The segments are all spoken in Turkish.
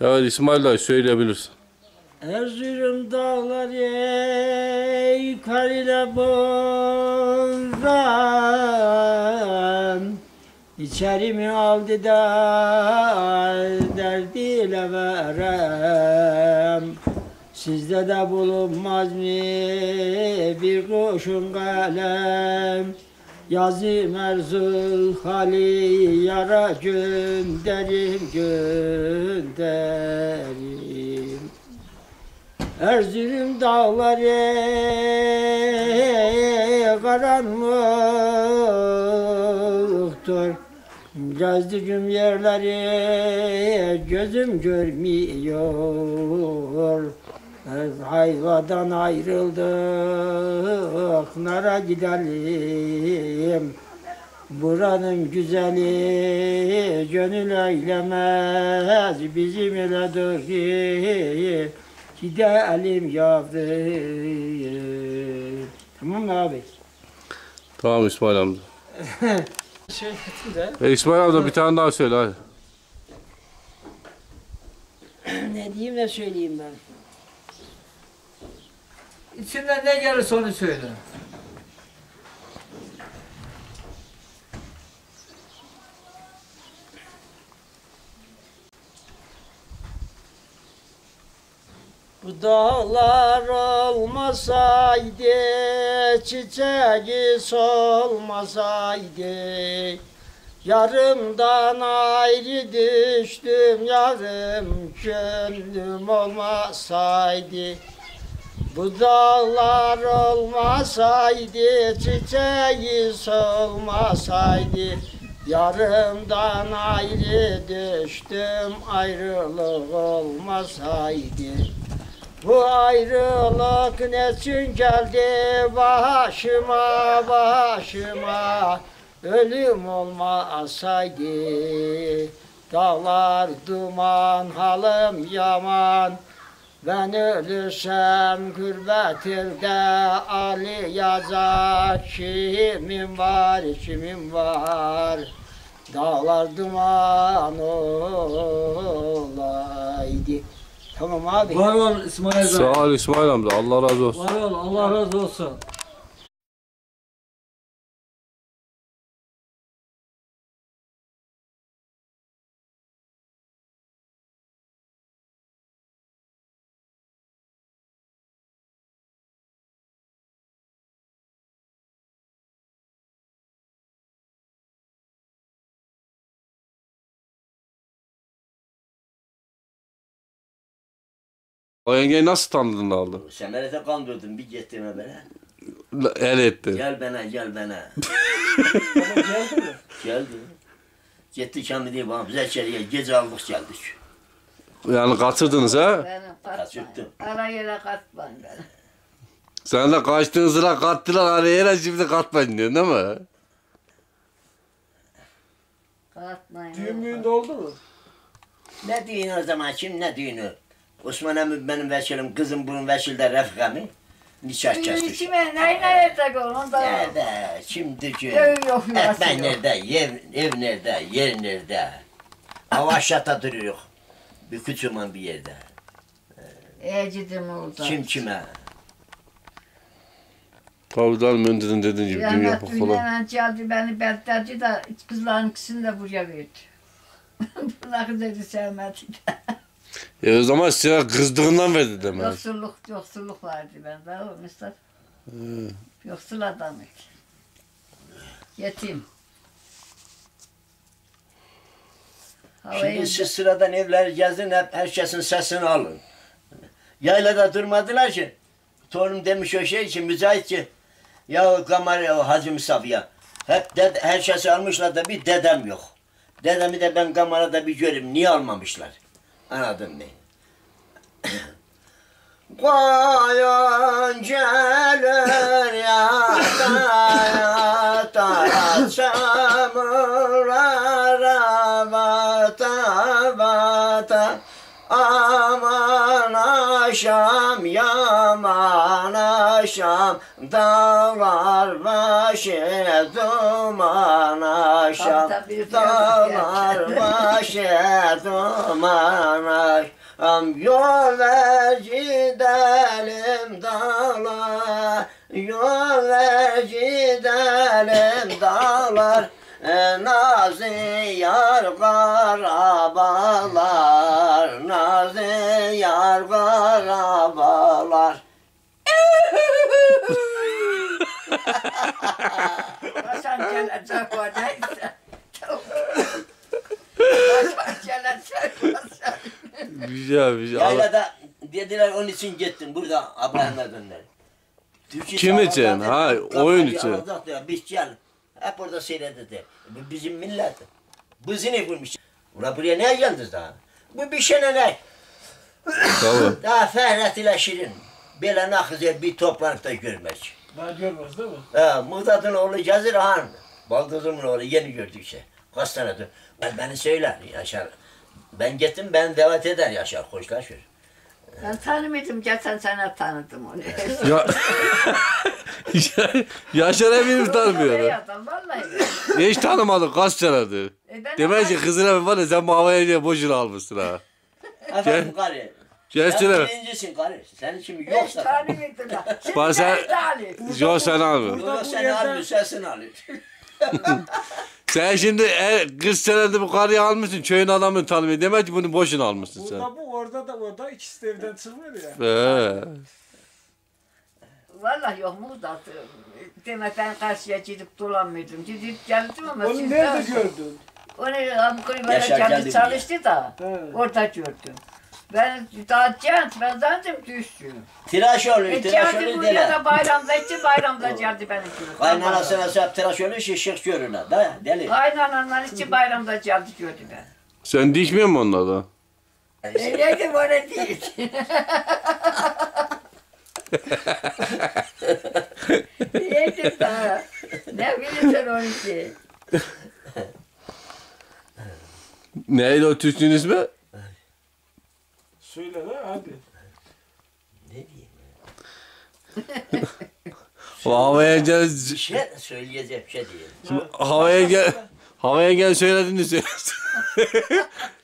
Evet İsmail dayı söyleyebilirsin. Erzurum dağları yukarıda boran İçerimi aldı da derdiyle verem. Sizde de bulunmaz mı bir kurşun kalem Yazım Erzul hali yara gönderim gönderim. Erzurum dağları karanlıktır. Gezdiğim yerleri gözüm görmüyor Hayvadan ayrıldık, nara gidelim Buranın güzeli gönül eylemez bizim ile doğru gidelim yavrum. Tamam mı abi? Tamam İsmail amca. Şey ettim de. E, İsmail amca bir tane daha söyle hadi. ne diyeyim ne söyleyeyim ben. İçinden ne gelirse onu söyle. Bu dağlar olmasaydı, çiçeği solmasaydı Yarımdan ayrı düştüm yarım gönlüm olmasaydı Bu dağlar olmasaydı, çiçeği solmasaydı Yarımdan ayrı düştüm ayrılık olmasaydı. Bu ayrılık ne için geldi? Başıma başıma Ölüm olmasaydı. Dağlar duman halım yaman Ben ölürsem gurbetilde Ali yazar Kimim var kimim var Dağlar duman olaydı Tamam abi. Var ol İsmail Bey. Sağ ol İsmail amca. Allah razı olsun. Var ol Allah razı olsun. O yengeyi nasıl tanıdın da aldın? Semerete kandırdım bir gittim böyle. El etti. Gel bana gel bana. Geldi mi? Geldi. Gitti kendi diye bana bize içeriye gece aldık geldik. Yani kaçırdınız ha? Kaçırttım. Ara yere kaçmayın beni. Sen de kaçtığın sıra kattılar hani yere şimdi katmayın diyorsun değil mi? Kaçmayın. Düğün müğün oldu mu? Ne düğünü o zaman kim ne düğünü? Osman emmi benim vekilim, kızım bunun vekilde Refka'mı. Nikah Düğün kestik. içime ne ne edecek onu da Nerede? Şimdi düğün. Ev yok, yuvası Ekmek yok. nerede? Ev, ev nerede? Yer nerede? Hava aşağıda duruyor. Bir küçüman bir yerde. Ecidim orada. Kim kime? Tabii canım Mündir'in dediğin gibi dünya Rahmet falan. Ünlenen geldi beni betlerdi de kızların ikisini de buraya verdi. Bunlar dedi sevmedi de. E o zaman size kızdığından verdi demek. Yoksulluk, yoksulluk vardı bende o Mustafa. Yoksul adamıydı. Yetim. Havayı Şimdi siz sıradan evler gezin hep herkesin sesini alın. Yaylada durmadılar ki. Torunum demiş o şey ki mücahit ki ya Kamar ya Hacı Musaf'ya hep ded herkesi almışlar da bir dedem yok. Dedemi de ben kamerada bir göreyim. Niye almamışlar? Anladın mı? Koyun gelir yata yata çamurlara bata bata aman aşam yaman aşam Dağlar başı duman bir Dağlar başı duman aşam Yol ver gidelim dağlar. Yol ver gidelim dağlar. Nazlı yar karabalar. Nazlı yar karabalar Hasan gelecek o neyse. Hasan gelecek o. Güzel şey. Yaylada dediler onun için gittim burada ablamla döndüler. Kim için? Ha, oyun için. Biz gel. Hep orada seyredildi. Bu bizim millet. Bızını vurmuş. Ula buraya ne geldiniz daha? Bu bir şey ne? Tamam. Daha Ferhat ile Şirin. Ne güzel bir toplantıda görmek. Daha görmez değil mi? Ha, Muhtat'ın oğlu Cazir Han. Baldızımın oğlu yeni gördük işte. Kaç senedir. Ben beni söyler Yaşar. Ben gittim ben davet eder Yaşar. Hoşlaşır. Ben tanımıyordum, geçen sene tanıdım onu. Ya... Yaşar eminim tanımıyor. Adam, vallahi. Hiç tanımadık kaç senedir. E ben Demek ki kızına var ya sen mavaya diye boşuna almışsın ha. Efendim karı. Gelsene. Sen birincisin karı. Senin için Hiç yoksa. tanımıyordum. Şimdi Bana sen- ben tanıyorum. Yok sen alma. Yok yok seni alıyor. Sen şimdi e, kız senede bu karıyı almışsın köyün adamını tanımıyor. Demek ki bunu boşuna almışsın sen. Burada bu orada da orada ikisi de evden çıkmıyor ya. Ee, Vallahi yok Muğdat. Demek ben karşıya gidip dolanmıyordum. Gidip geldim ama Onu siz nerede de- gördün? Onu Ankara'ya Yaşar geldi geldi çalıştı da. He. Orada gördüm. Ben daha genç, ben zaten düştüm. Tıraş oluyor, E tıraş geldi oluyor buraya dele. da bayramda gitti, bayramda geldi benim gibi. Kaynanasına sahip tıraş oluyor, şık görünür. Da deli. Kaynananlar için bayramda geldi gördü ben. sen dikmiyor musun onları? E yedim öyle değil. yedim daha. Ne bilirsin onu ki? Neydi o Türk'ün ismi? Söyle lan hadi. Ne diyeyim? Havaya gel, Bir şey söyleyecek bir şey değil. havaya gel, havaya gel söylediğini söyle.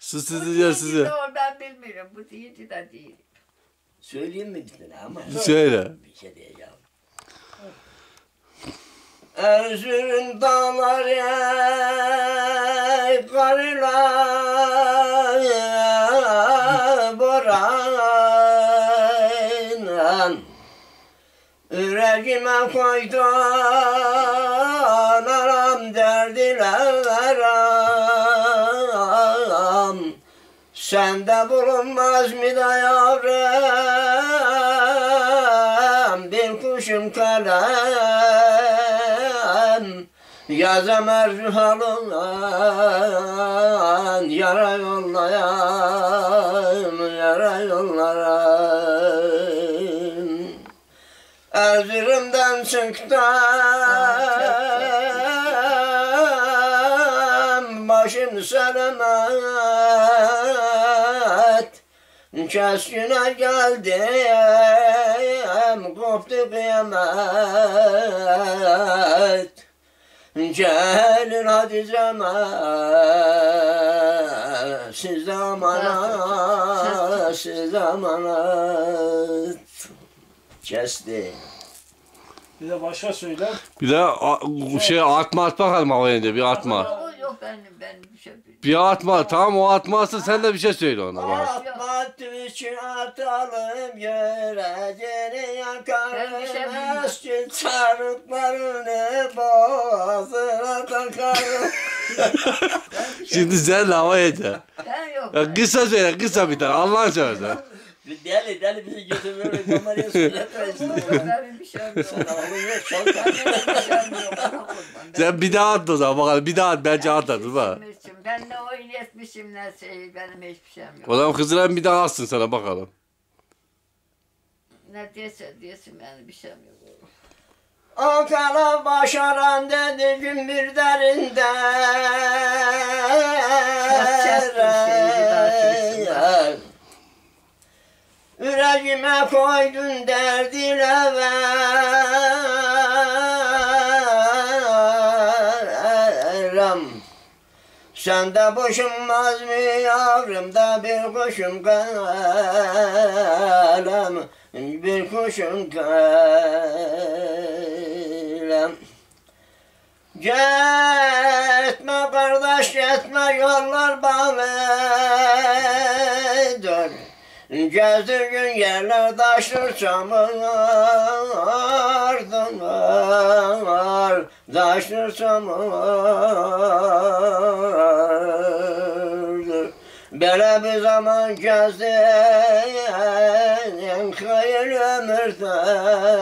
Su sizi sizi. Doğru ben bilmiyorum. Bu değildi de değil. Söyleyeyim mi tane ama? Söyle. Bir şey diyeceğim. Erzurum dağları karılar boran Yüreğime koydun aram. Derdilerim Sende bulunmaz mı da yavrum? Bir kuşum kalem. Yazam erzuhalından Yara yollayayım çıktım Başım selamet. Keskine geldim Koptu kıyamet. Gelin hadi zaman Siz zamana Siz zamana. Kesti. Bir de başka söyle. Bir de a- şey atma at bakalım havaya bir atma. Yok yok ben ben bir şey bilmiyorum. Bir atma tamam o atmazsa sen de bir şey söyle ona bak. Atma için atalım yere geri Ben bir şey yakarım bilmiyorum. Çarıklarını boğazına takarım Şimdi sen de havaya gel. Ben yok. Ya kısa söyle kısa bir tane Allah'ın seversen. Deli deli bizi götürüyor kameraya söylemeyiz. Benim bir yok. Bana kurban. Sen bir daha at o zaman bakalım bir daha at bence at at bak. Etmişim. Ben ne oyun etmişim ne şey benim hiçbir şeyim yok. O zaman kızına bir daha atsın sana bakalım. Ne diyse desin benim bir şeyim yok. Ankara başaran dedi gün bir derinde şey, bir daha. Yüreğime koydun derdile verem. Sen de boşunmaz mı yavrum da bir kuşum kalem Bir kuşum kalem. Gitme kardeş gitme yollar bağlıdır Gezdirgin yerler taşır çamur ardınlar Taşır çamurdur Böyle bir zaman gezdin hayır ömürler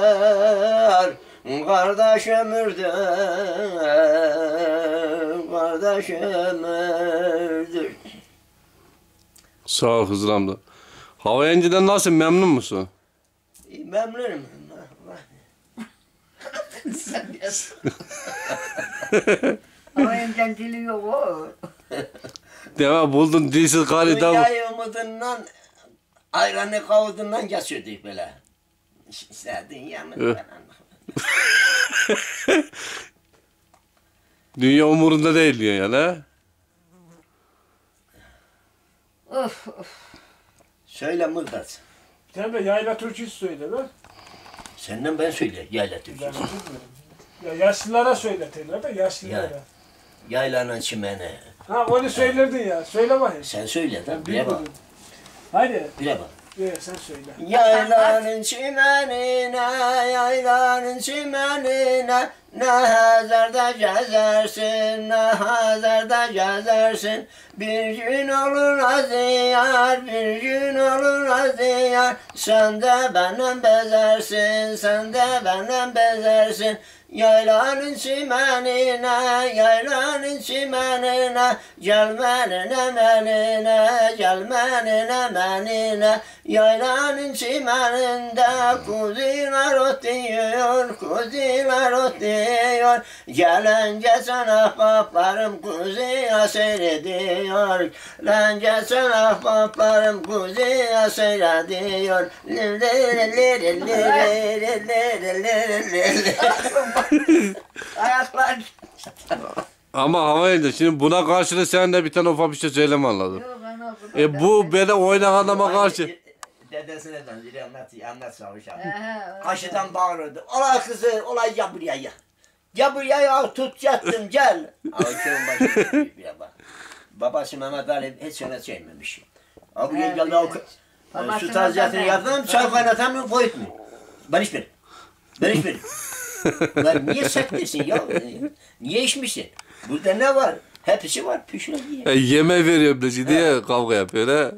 Kardeş ömürdür, kardeş ömürdür. Sağ ol Hızır amca. Hava inciden nasıl memnun musun? Memnunum. Önden dili yok o. Deme buldun dilsiz gari da. Dünyayı umudundan, ayranı kavudundan geçirdik böyle. İşte dünyamız Evet. falan. Dünya umurunda değil diyor yani ha? Of of. Söyle. Bir tane de yayla türküsü söyle lan. Senden ben söyle yayla Ben dilerim. Ya yaşlılara söyletirler de yaşlılara. Ya. Yaylanın çimene. Ha onu söylerdin ya. Söyle bakayım. Sen söyle de bire bak. Hadi. Bire bak. Ee, sen söyle. Yaylanın çimenine, yaylanın çimenine Ne hazarda gezersin, ne hazarda gezersin. Bir gün olur aziyar, bir gün olur aziyar. Sen de benden bezersin, sen de benden bezersin Yaylanın çimenine, yaylanın çimenine Gelmenin emeline, gelmenin emeline. Yaylanın çimeninde kuzular otluyor, kuzular otluyor Gelen geçen ahbaplarım kuzuya seyrediyor. Gelen geçen ahbaplarım kuzuya seyrediyor Ayaklar. Ama hava indi. Şimdi buna karşılık sen de bir tane ufak bir şey söyleme anladım. Yok ana E bu böyle oynayan adama karşı. Dedesine benziyor anlat, anlat savaş abi. Aha, Karşıdan bağırırdı. Ola kızı, ola ya buraya ya. Ya buraya ya tutacaktım gel. Ağaçların başına bir bak. Babası Mehmet Ali hiç öyle sevmemiş. Abi buraya Evet, geldi o Şu taziyatını yaptım, ben- çay kaynatamıyorum, koyutmuyor. Ben içmedim. Ben içmedim. Lan niye sertlesin ya? Niye içmişsin? Burada ne var? Hepsi var, pişiyor diye. E, yeme veriyorum da şimdi diye kavga yapıyor ha.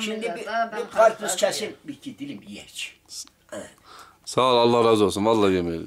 Şimdi bir, bir karpuz kesin, bir iki dilim yiyecek. Sağ ol Allah razı olsun. Vallahi yemeği.